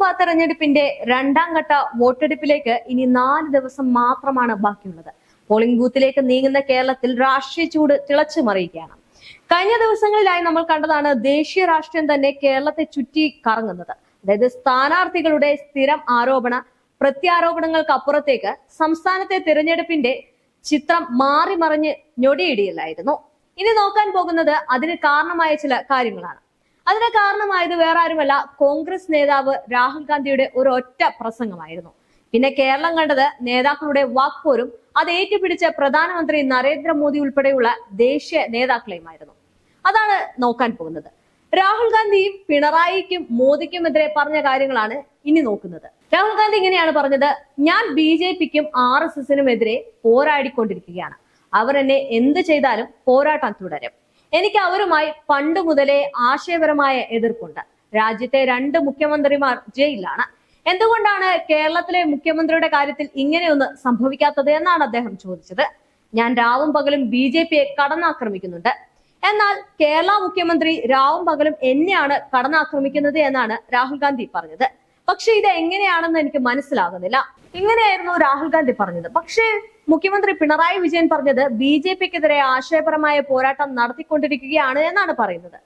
നിയമസഭാ തെരഞ്ഞെടുപ്പിന്റെ രണ്ടാം ഘട്ട വോട്ടെടുപ്പിലേക്ക് ഇനി നാല് ദിവസം മാത്രമാണ് ബാക്കിയുള്ളത്. പോളിംഗ് ബൂത്തിലേക്ക് നീങ്ങുന്ന കേരളത്തിൽ രാഷ്ട്രീയ ചൂട് തിളച്ചു മറിയുകയാണ് കഴിഞ്ഞ ദിവസങ്ങളിലായി നമ്മൾ കണ്ടതാണ് ദേശീയ രാഷ്ട്രീയം തന്നെ കേരളത്തെ ചുറ്റി കറങ്ങുന്നത്. അതായത് സ്ഥാനാർത്ഥികളുടെ സ്ഥിരം ആരോപണ പ്രത്യാരോപണങ്ങൾക്ക് അപ്പുറത്തേക്ക് സംസ്ഥാനത്തെ തിരഞ്ഞെടുപ്പിന്റെ ചിത്രം മാറി മറിഞ്ഞ് ഞൊടിയിടിയില്ലായിരുന്നു ഇനി നോക്കാൻ പോകുന്നത് അതിന് കാരണമായ ചില കാര്യങ്ങളാണ്. അതിന് കാരണമായത് വേറെ ആരുമല്ല കോൺഗ്രസ് നേതാവ് രാഹുൽ ഗാന്ധിയുടെ ഒരു ഒറ്റ പ്രസംഗമായിരുന്നു. പിന്നെ കേരളം കണ്ടത് നേതാക്കളുടെ വാക്പോരും അത് ഏറ്റുപിടിച്ച പ്രധാനമന്ത്രി നരേന്ദ്രമോദി ഉൾപ്പെടെയുള്ള ദേശീയ നേതാക്കളെയുമായിരുന്നു അതാണ് നോക്കാൻ പോകുന്നത്. രാഹുൽ ഗാന്ധിയും പിണറായിക്കും മോദിക്കുമെതിരെ പറഞ്ഞ കാര്യങ്ങളാണ് ഇനി നോക്കുന്നത്. രാഹുൽ ഗാന്ധി ഇങ്ങനെയാണ് പറഞ്ഞത് ഞാൻ ബി ജെ പിക്കും ആർ എസ് എസിനും എതിരെ പോരാടിക്കൊണ്ടിരിക്കുകയാണ്. അവർ എന്നെ എന്ത് ചെയ്താലും പോരാട്ടം തുടരും. എനിക്ക് അവരുമായി പണ്ട് മുതലേ ആശയപരമായ എതിർപ്പുണ്ട്. രാജ്യത്തെ രണ്ട് മുഖ്യമന്ത്രിമാർ ജയിലിലാണ്. എന്തുകൊണ്ടാണ് കേരളത്തിലെ മുഖ്യമന്ത്രിയുടെ കാര്യത്തിൽ ഇങ്ങനെയൊന്ന് സംഭവിക്കാത്തത് എന്നാണ് അദ്ദേഹം ചോദിച്ചത്. ഞാൻ രാവും പകലും ബി ജെ പിയെ കടന്നാക്രമിക്കുന്നുണ്ട്. എന്നാൽ കേരള മുഖ്യമന്ത്രി രാവും പകലും എന്നെയാണ് കടന്നാക്രമിക്കുന്നത് എന്നാണ് രാഹുൽ ഗാന്ധി പറഞ്ഞത്. പക്ഷെ ഇത് എങ്ങനെയാണെന്ന് എനിക്ക് മനസ്സിലാകുന്നില്ല. ഇങ്ങനെയായിരുന്നു രാഹുൽ ഗാന്ധി പറഞ്ഞത്. പക്ഷേ മുഖ്യമന്ത്രി പിണറായി വിജയൻ പറഞ്ഞത് ബി ജെ പിക്കെതിരെ ആശയപരമായ പോരാട്ടം നടത്തിക്കൊണ്ടിരിക്കുകയാണ് എന്നാണ് പറയുന്നത്.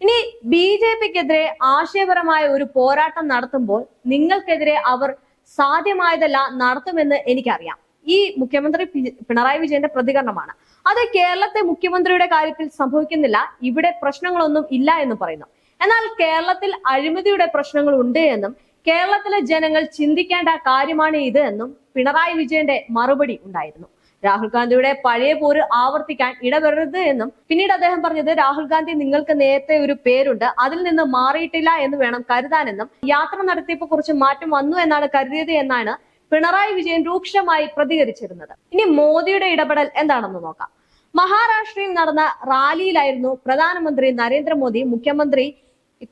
ഇനി ബി ജെ പിക്കെതിരെ ആശയപരമായ ഒരു പോരാട്ടം നടത്തുമ്പോൾ നിങ്ങൾക്കെതിരെ അവർ സാധ്യമായതല്ല നടത്തുമെന്ന് എനിക്കറിയാം. ഈ മുഖ്യമന്ത്രി പിണറായി വിജയന്റെ പ്രതികരണമാണ്. അത് കേരളത്തെ മുഖ്യമന്ത്രിയുടെ കാര്യത്തിൽ സംഭവിക്കുന്നില്ല. ഇവിടെ പ്രശ്നങ്ങളൊന്നും ഇല്ല എന്ന് പറയുന്നു. എന്നാൽ കേരളത്തിൽ അഴിമതിയുടെ പ്രശ്നങ്ങൾ ഉണ്ട് എന്നും കേരളത്തിലെ ജനങ്ങൾ ചിന്തിക്കേണ്ട കാര്യമാണ് ഇത് എന്നും പിണറായി വിജയന്റെ മറുപടി ഉണ്ടായിരുന്നു. രാഹുൽ ഗാന്ധിയുടെ പഴയ പോര് ആവർത്തിക്കാൻ ഇടപെടരുത് എന്നും പിന്നീട് അദ്ദേഹം പറഞ്ഞത് രാഹുൽ ഗാന്ധി നിങ്ങൾക്ക് നേരത്തെ ഒരു പേരുണ്ട് അതിൽ നിന്ന് മാറിയിട്ടില്ല എന്ന് വേണം കരുതാനെന്നും യാത്ര നടത്തിയപ്പോ കുറച്ച് മാറ്റം വന്നു എന്നാണ് കരുതിയത് എന്നാണ് പിണറായി വിജയൻ രൂക്ഷമായി പ്രതികരിച്ചിരുന്നത്. ഇനി മോദിയുടെ ഇടപെടൽ എന്താണെന്ന് നോക്കാം. മഹാരാഷ്ട്രയിൽ നടന്ന റാലിയിലായിരുന്നു പ്രധാനമന്ത്രി നരേന്ദ്രമോദി മുഖ്യമന്ത്രി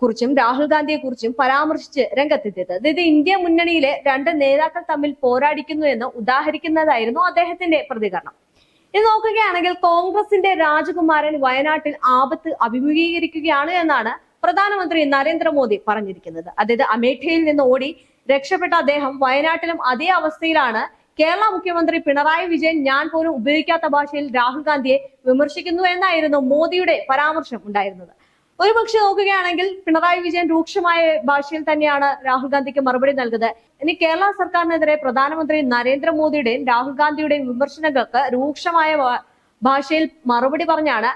കുറിച്ചും രാഹുൽ ഗാന്ധിയെ കുറിച്ചും പരാമർശിച്ച് രംഗത്തെത്തിയത്. അതായത് ഇന്ത്യ മുന്നണിയിലെ രണ്ട് നേതാക്കൾ തമ്മിൽ പോരാടിക്കുന്നു എന്ന് ഉദാഹരിക്കുന്നതായിരുന്നു അദ്ദേഹത്തിന്റെ പ്രതികരണം. ഇത് നോക്കുകയാണെങ്കിൽ കോൺഗ്രസിന്റെ രാജകുമാരൻ വയനാട്ടിൽ ആപത്ത് അഭിമുഖീകരിക്കുകയാണ് എന്നാണ് പ്രധാനമന്ത്രി നരേന്ദ്രമോദി പറഞ്ഞിരിക്കുന്നത്. അതായത് അമേഠിയിൽ നിന്ന് ഓടി രക്ഷപ്പെട്ട അദ്ദേഹം വയനാട്ടിലും അതേ അവസ്ഥയിലാണ്. കേരള മുഖ്യമന്ത്രി പിണറായി വിജയൻ ഞാൻ പോലും ഉപയോഗിക്കാത്ത ഭാഷയിൽ രാഹുൽ ഗാന്ധിയെ വിമർശിക്കുന്നു എന്നായിരുന്നു മോദിയുടെ പരാമർശം ഉണ്ടായിരുന്നത്. ഒരു പക്ഷെ നോക്കുകയാണെങ്കിൽ പിണറായി വിജയൻ രൂക്ഷമായ ഭാഷയിൽ തന്നെയാണ് രാഹുൽ ഗാന്ധിക്ക് മറുപടി നൽകുന്നത്. ഇനി കേരള സർക്കാരിനെതിരെ പ്രധാനമന്ത്രി നരേന്ദ്രമോദിയുടെയും രാഹുൽ ഗാന്ധിയുടെയും വിമർശനങ്ങൾക്ക് രൂക്ഷമായ ഭാഷയിൽ മറുപടി പറഞ്ഞാണ്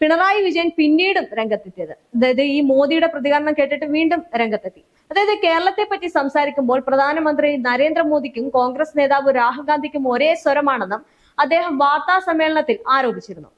പിണറായി വിജയൻ പിന്നീടും രംഗത്തെത്തിയത്. അതായത് ഈ മോദിയുടെ പ്രതികരണം കേട്ടിട്ട് വീണ്ടും രംഗത്തെത്തി. അതായത് കേരളത്തെ പറ്റി സംസാരിക്കുമ്പോൾ പ്രധാനമന്ത്രി നരേന്ദ്രമോദിക്കും കോൺഗ്രസ് നേതാവ് രാഹുൽ ഗാന്ധിക്കും ഒരേ സ്വരമാണെന്നും അദ്ദേഹം വാർത്താ സമ്മേളനത്തിൽ ആരോപിച്ചിരുന്നു.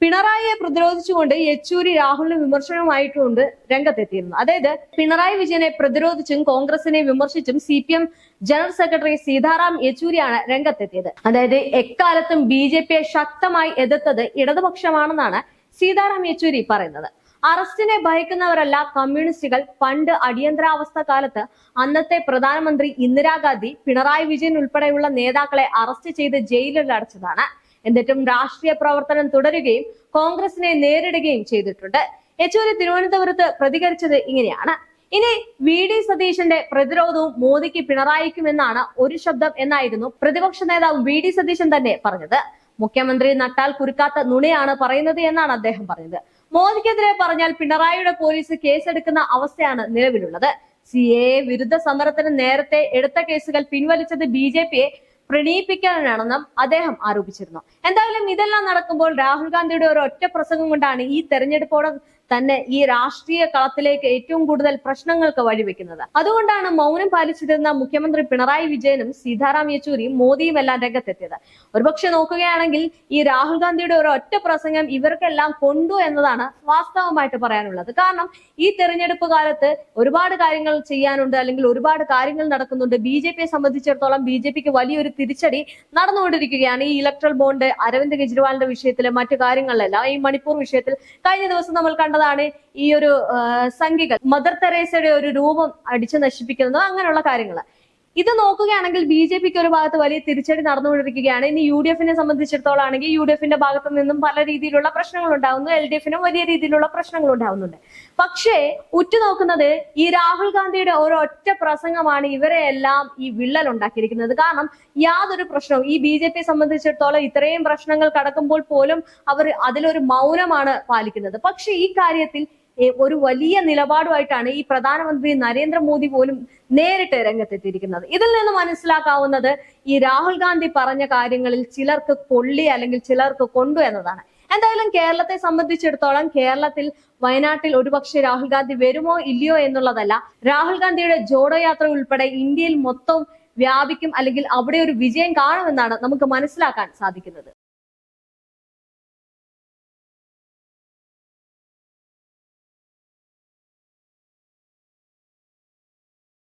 പിണറായിയെ പ്രതിരോധിച്ചുകൊണ്ട് യെച്ചൂരി രാഹുലിന് വിമർശനവുമായിട്ടുണ്ട് രംഗത്തെത്തിയിരുന്നു. അതായത് പിണറായി വിജയനെ പ്രതിരോധിച്ചും കോൺഗ്രസിനെ വിമർശിച്ചും C P M general secretary Sitaram യെച്ചൂരിയാണ് രംഗത്തെത്തിയത്. അതായത് എക്കാലത്തും ബി ജെ പിയെ ശക്തമായി എതിർത്തത് ഇടതുപക്ഷമാണെന്നാണ് സീതാറാം യെച്ചൂരി പറയുന്നത്. അറസ്റ്റിനെ ഭയക്കുന്നവരല്ല കമ്മ്യൂണിസ്റ്റുകൾ. പണ്ട് അടിയന്തരാവസ്ഥ കാലത്ത് അന്നത്തെ പ്രധാനമന്ത്രി ഇന്ദിരാഗാന്ധി പിണറായി വിജയൻ ഉൾപ്പെടെയുള്ള നേതാക്കളെ അറസ്റ്റ് ചെയ്ത് ജയിലിൽ അടച്ചതാണ്. എന്നിട്ടും രാഷ്ട്രീയ പ്രവർത്തനം തുടരുകയും കോൺഗ്രസിനെ നേരിടുകയും ചെയ്തിട്ടുണ്ട്. യെച്ചൂരി തിരുവനന്തപുരത്ത് പ്രതികരിച്ചത് ഇങ്ങനെയാണ്. ഇനി വി ഡി സതീശന്റെ പ്രതിരോധവും മോദിക്ക് പിണറായിക്കുമെന്നാണ് ഒരു ശബ്ദം എന്നായിരുന്നു പ്രതിപക്ഷ നേതാവ് വി ഡി സതീശൻ തന്നെ പറഞ്ഞത്. മുഖ്യമന്ത്രി നട്ടാൽ കുരുക്കാത്ത നുണയാണ് പറയുന്നത് എന്നാണ് അദ്ദേഹം പറഞ്ഞത്. മോദിക്കെതിരെ പറഞ്ഞാൽ പിണറായിയുടെ പോലീസ് കേസെടുക്കുന്ന അവസ്ഥയാണ് നിലവിലുള്ളത്. സി എ വിരുദ്ധ സമരത്തിന് നേരത്തെ എടുത്ത കേസുകൾ പിൻവലിച്ചത് ബി ജെ പിയെ പ്രണയിപ്പിക്കാനാണെന്നും അദ്ദേഹം ആരോപിച്ചിരുന്നു എന്തായാലും ഇതെല്ലാം നടക്കുമ്പോൾ രാഹുൽ ഗാന്ധിയുടെ ഒരു ഒറ്റ പ്രസംഗം കൊണ്ടാണ് ഈ തെരഞ്ഞെടുപ്പോടെ തന്നെ ഈ രാഷ്ട്രീയ കളത്തിലേക്ക് ഏറ്റവും കൂടുതൽ പ്രശ്നങ്ങൾക്ക് വഴിവെക്കുന്നത്. അതുകൊണ്ടാണ് മൗനം പാലിച്ചിരുന്ന മുഖ്യമന്ത്രി പിണറായി വിജയനും സീതാറാം യെച്ചൂരിയും മോദിയും എല്ലാം രംഗത്തെത്തിയത്. ഒരുപക്ഷെ നോക്കുകയാണെങ്കിൽ ഈ രാഹുൽ ഗാന്ധിയുടെ ഒരു ഒറ്റ പ്രസംഗം ഇവർക്കെല്ലാം കൊണ്ടു എന്നതാണ് വാസ്തവമായിട്ട് പറയാനുള്ളത്. കാരണം ഈ തെരഞ്ഞെടുപ്പ് കാലത്ത് ഒരുപാട് കാര്യങ്ങൾ ചെയ്യാനുണ്ട് അല്ലെങ്കിൽ ഒരുപാട് കാര്യങ്ങൾ നടക്കുന്നുണ്ട്. ബി ജെ പിയെ സംബന്ധിച്ചിടത്തോളം ബി ജെ പിക്ക് വലിയൊരു തിരിച്ചടി നടന്നുകൊണ്ടിരിക്കുകയാണ്. ഈ ഇലക്ട്രൽ ബോണ്ട് അരവിന്ദ് കെജ്രിവാളിന്റെ വിഷയത്തിലെ മറ്റു കാര്യങ്ങളിലെല്ലാം ഈ മണിപ്പൂർ വിഷയത്തിൽ കഴിഞ്ഞ ദിവസം നമ്മൾ കണ്ടതാണ് ഈ ഒരു സംഖ്യകൾ മദർ തെരേസയുടെ ഒരു രൂപം അടിച്ചു നശിപ്പിക്കുന്നത് അങ്ങനെയുള്ള കാര്യങ്ങൾ ഇത് നോക്കുകയാണെങ്കിൽ ബി ജെ പിക്ക് ഒരു ഭാഗത്ത് വലിയ തിരിച്ചടി നടന്നുകൊണ്ടിരിക്കുകയാണ്. ഇനി യു ഡി എഫിനെ സംബന്ധിച്ചിടത്തോളം ആണെങ്കിൽ യു ഡി എഫിന്റെ ഭാഗത്തു നിന്നും പല രീതിയിലുള്ള പ്രശ്നങ്ങൾ ഉണ്ടാകുന്നു എൽ ഡി എഫിനും വലിയ രീതിയിലുള്ള പ്രശ്നങ്ങൾ ഉണ്ടാകുന്നുണ്ട് പക്ഷേ ഉറ്റുനോക്കുന്നത് ഈ രാഹുൽ ഗാന്ധിയുടെ ഒരൊറ്റ പ്രസംഗമാണ് ഇവരെ എല്ലാം ഈ വിള്ളൽ ഉണ്ടാക്കിയിരിക്കുന്നത് കാരണം യാതൊരു പ്രശ്നവും ഈ ബി ജെ പിയെ സംബന്ധിച്ചിടത്തോളം ഇത്രയും പ്രശ്നങ്ങൾ കടക്കുമ്പോൾ പോലും അവർ അതിലൊരു മൗനമാണ് പാലിക്കുന്നത്. പക്ഷേ ഈ കാര്യത്തിൽ ഒരു വലിയ നിലപാടുമായിട്ടാണ് ഈ പ്രധാനമന്ത്രി നരേന്ദ്രമോദി പോലും നേരിട്ട് രംഗത്തെത്തിയിരിക്കുന്നത്. ഇതിൽ നിന്ന് മനസ്സിലാക്കാവുന്നത് ഈ രാഹുൽ ഗാന്ധി പറഞ്ഞ കാര്യങ്ങളിൽ ചിലർക്ക് കൊള്ളി അല്ലെങ്കിൽ ചിലർക്ക് കൊണ്ടു എന്നതാണ്. എന്തായാലും കേരളത്തെ സംബന്ധിച്ചിടത്തോളം കേരളത്തിൽ വയനാട്ടിൽ ഒരുപക്ഷെ രാഹുൽ ഗാന്ധി വരുമോ ഇല്ലയോ എന്നുള്ളതല്ല. രാഹുൽ ഗാന്ധിയുടെ ജോഡോ യാത്ര ഉൾപ്പെടെ ഇന്ത്യയിൽ മൊത്തം വ്യാപിക്കും അല്ലെങ്കിൽ അവിടെ ഒരു വിജയം കാണുമെന്നാണ് നമുക്ക് മനസ്സിലാക്കാൻ സാധിക്കുന്നത്.